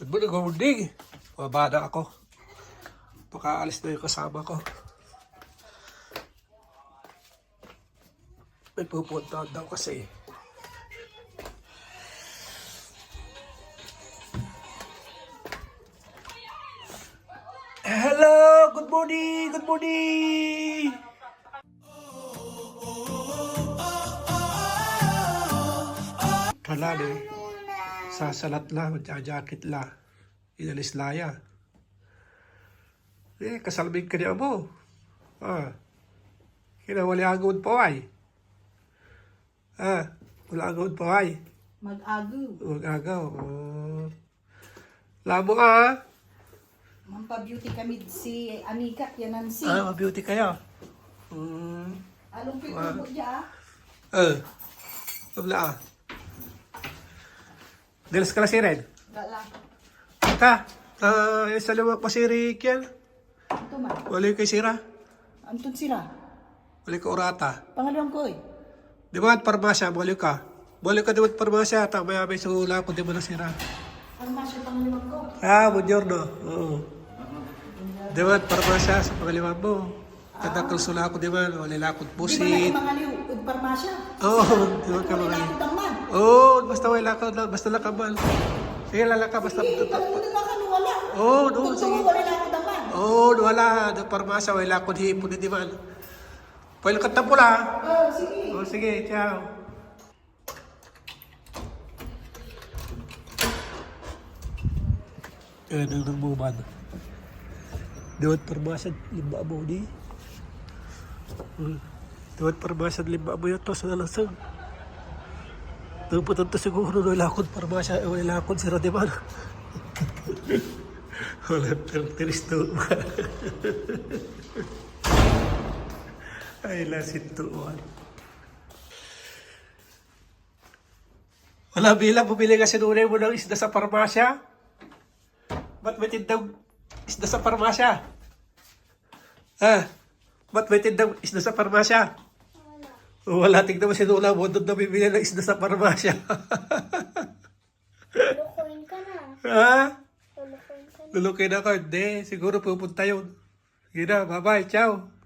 Good morning, morning. Mababa na ako. Pakaalis na yung kasama ko. May pupunta daw kasi. Hello! Good morning! Good morning! Kala ni, sasalat la, magjajakit la. Inalis laya. Eh, kasalbing ka niya mo. Ah. Kinawali agawad po ay. Ah, wala agawad po ay. Mag-agu. Huwag agaw. Oh. Labo ka ha? Mampa-beauty kami si Amiga, yan ang si. Ah, beauty kayo. Hmm. Along pitubo niya ah. Eh. Wala ah. Dilas ka na si Red. Gala. Ka. Ah, uh, sa luwag pa si Rick yan. Ito man. Wala kay Sira. Antun sila. Wala ka Urata. Pangalawang ko eh. Di ba at parmasya, balik ka. Balik ka di ba at parmasya, tama may may sula ko di mo nasira. Ang masya pangalawang ko. Ah, buongiorno. Oo. Di ba at parmasya sa pangaliwan mo. Kadakal sula ko di ba, wala lakot Di ba na pusit. parmasya? Oo, di ba ka Wala mga. Oo, basta wala ka, basta lakaban. Sige, lalaka, basta. Sige, na kanu wala. Oo, no, Tugtungo, sige. wala na. Oo, wala. Di parmasya, wala ko di ipon di man. Pwede ka tapula. Oh, sige. Oh, sige, ciao. Yan ang nagbuman. Dawat parmasad, lima mo di. Hmm. Dawat parmasad, lima mo yun to sa nalasang. Nagputan to siguro no lakod parmasya, eh, wala lakod si Radiman. wala tiris to. Ay, lasit tuwan. Wala bilang bumili ka sinunay mo ng isda sa parmasya? Ba't may tindang isda sa parmasya? Ha? Ba't may tindang isda sa parmasya? Wala. Tignan mo sinula mo doon na bibili ng isda sa parmasya. Lulukuin ka na. ha? Lulukuin ka na. Lulukin ako. Hindi. Siguro pupunta yun. Sige na. Bye-bye. Ciao.